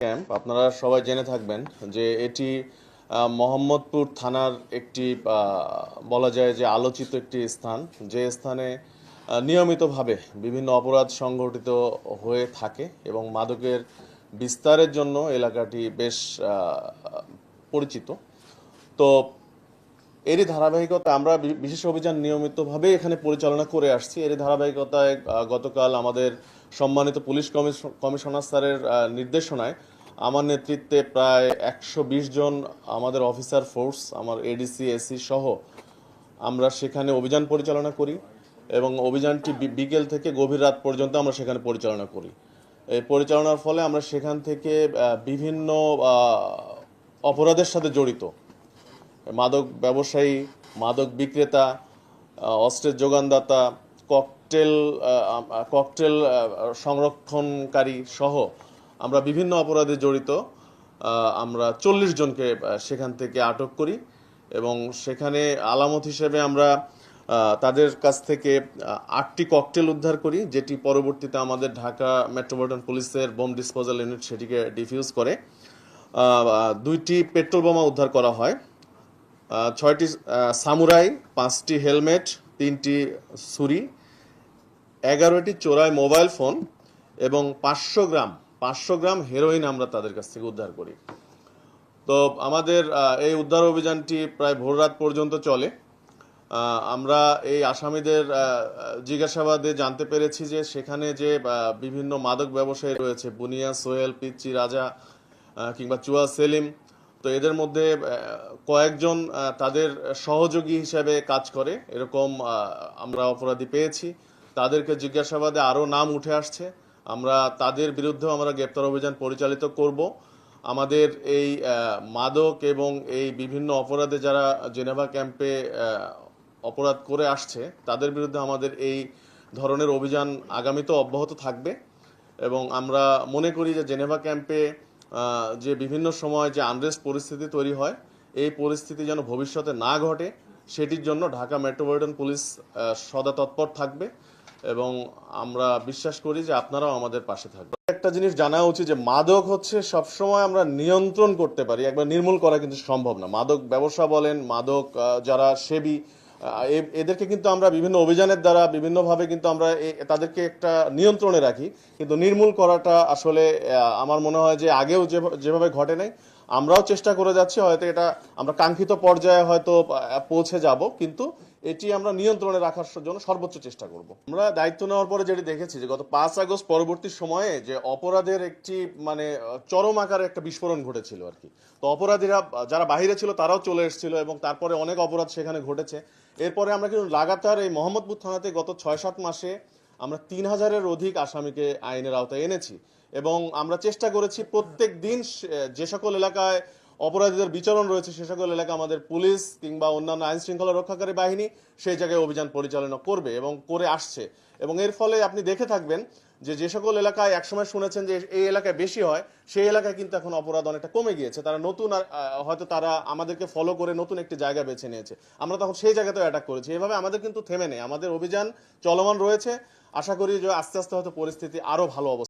Camp আপনারা সবাই জেনে থাকবেন যে এটি মোহাম্মদপুর থানার একটি বলা যায় যে আলোচিত একটি স্থান, যে স্থানে নিয়মিতভাবে বিভিন্ন অপরাধ সংঘটিত হয়ে থাকে এবং মাদকের বিস্তারের জন্য এলাকাটি বেশ পরিচিত। তো এরই ধারাবাহিকতা আমরা বিশেষ অভিযান নিয়মিতভাবে এখানে পরিচালনা করে আসছি। এরই ধারাবাহিকতায় গতকাল আমাদের সম্মানিত পুলিশ কমিশ- কমিশনার স্যারের নির্দেশনায় আমার নেতৃত্বে প্রায় একশো বিশ জন আমাদের অফিসার ফোর্স, আমার এডিসি এসি সহ আমরা সেখানে অভিযান পরিচালনা করি এবং অভিযানটি বিকেল থেকে গভীর রাত পর্যন্ত আমরা সেখানে পরিচালনা করি। এই পরিচালনার ফলে আমরা সেখান থেকে বিভিন্ন অপরাধের সাথে জড়িত। মাদক ব্যবসায়ী, মাদক বিক্রেতা অস্ত্রের যোগানদাতা ককটেল ককটেল সংরক্ষণকারী সহ আমরা বিভিন্ন অপরাধে জড়িত। আমরা চল্লিশ জনকে সেখান থেকে আটক করি এবং সেখানে আলামত হিসেবে আমরা তাদের কাছ থেকে আটটি ককটেল উদ্ধার করি, যেটি পরবর্তীতে আমাদের ঢাকা মেট্রোপলিটন পুলিশের বোম ডিসপোজাল ইউনিট সেটিকে ডিফিউজ করে। দুইটি পেট্রোল বোমা উদ্ধার করা হয়। ছয়টি সামুরাই, পাঁচটি হেলমেট, তিনটি ছুরি এগারোটি চোরাই মোবাইল ফোন এবং পাঁচশো গ্রাম পাঁচশো গ্রাম হেরোইন আমরা তাদের কাছ থেকে উদ্ধার করি। তো আমাদের এই উদ্ধার অভিযানটি প্রায় ভোর রাত পর্যন্ত চলে। আমরা এই আসামিদের জিজ্ঞাসাবাদে জানতে পেরেছি যে সেখানে যে বিভিন্ন মাদক ব্যবসায়ী রয়েছে, বুনিয়া, সোহেল, পিচ্চি, রাজা কিংবা চুয়া, সেলিম, তো এদের মধ্যে কয়েকজন তাদের সহযোগী হিসেবে কাজ করে। এরকম আমরা অপরাধী পেয়েছি। তাদেরকে জিজ্ঞাসাবাদে আরও নাম উঠে আসছে। আমরা তাদের বিরুদ্ধেও আমরা গ্রেপ্তার অভিযান পরিচালিত করব। আমাদের এই মাদক এবং এই বিভিন্ন অপরাধে যারা জেনেভা ক্যাম্পে অপরাধ করে আসছে, তাদের বিরুদ্ধে আমাদের এই ধরনের অভিযান আগামীতেও অব্যাহত থাকবে। এবং আমরা মনে করি যে জেনেভা ক্যাম্পে যে বিভিন্ন সময় যে আনরেস্ট পরিস্থিতি তৈরি হয়, এই পরিস্থিতি যেন ভবিষ্যতে না ঘটে, সেটির জন্য ঢাকা মেট্রোপলিটন পুলিশ সদা তৎপর থাকবে। এবং আমরা বিশ্বাস করি যে আপনারাও আমাদের পাশে থাকবেন। একটা জিনিস জানা উচিত যে মাদক হচ্ছে সবসময় আমরা নিয়ন্ত্রণ করতে পারি। একবার নির্মূল করা কিন্তু সম্ভব না। মাদক ব্যবসা বলেন, মাদক যারা সেবী এদেরকে কিন্তু আমরা বিভিন্ন অভিযানের দ্বারা বিভিন্নভাবে কিন্তু আমরা তাদেরকে একটা নিয়ন্ত্রণে রাখি। কিন্তু নির্মূল করাটা আসলে আমার মনে হয় যে আগেও যেভ- যেভাবে ঘটে নাই, আমরাও চেষ্টা করে যাচ্ছি, হয়তো এটা আমরা কাঙ্ক্ষিত পর্যায়ে হয়তো পৌঁছে যাব। কিন্তু এটি আমরা নিয়ন্ত্রণে রাখার জন্য সর্বোচ্চ চেষ্টা করব। আমরা দায়িত্ব নেওয়ার পরে যেটি দেখেছি যে গত পাঁচ আগস্ট পরবর্তী সময়ে যে অপরাধের একটি মানে চরম আকারে একটা বিস্ফোরণ ঘটেছিল আর কি। তো অপরাধীরা, যারা বাহিরে ছিল তারাও চলে এসেছিল এবং তারপরে অনেক অপরাধ সেখানে ঘটেছে। এরপরে আমরা কিন্তু লাগাতার এই মোহাম্মদপুর থানাতে গত ছয় সাত মাসে আমরা তিন হাজারের অধিক আসামিকে আইনের আওতায় এনেছি এবং আমরা চেষ্টা করেছি প্রত্যেক দিন যে সকল এলাকায় অপরাধীদের বিচরণ রয়েছে সে সকল এলাকা, আমাদের পুলিশ কিংবা অন্যান্য আইন শৃঙ্খলা রক্ষাকারী বাহিনী সেই জায়গায় অভিযান পরিচালনা করবে এবং করে আসছে। এবং এর ফলে আপনি দেখে থাকবেন যে যে সকল এলাকায় একসময় শুনেছেন যে এই এলাকায় বেশি হয়, সেই এলাকায় কিন্তু এখন অপরাধ অনেকটা কমে গিয়েছে। তারা নতুন হয়তো তারা আমাদেরকে ফলো করে নতুন একটি জায়গা বেছে নিয়েছে। আমরা তখন সেই জায়গাতেও অ্যাটাক করেছি। এভাবে আমাদের কিন্তু থেমে নেই। আমাদের অভিযান চলমান রয়েছে। আশা করি যে আস্তে আস্তে হয়তো পরিস্থিতি আরও ভালো অবস্থা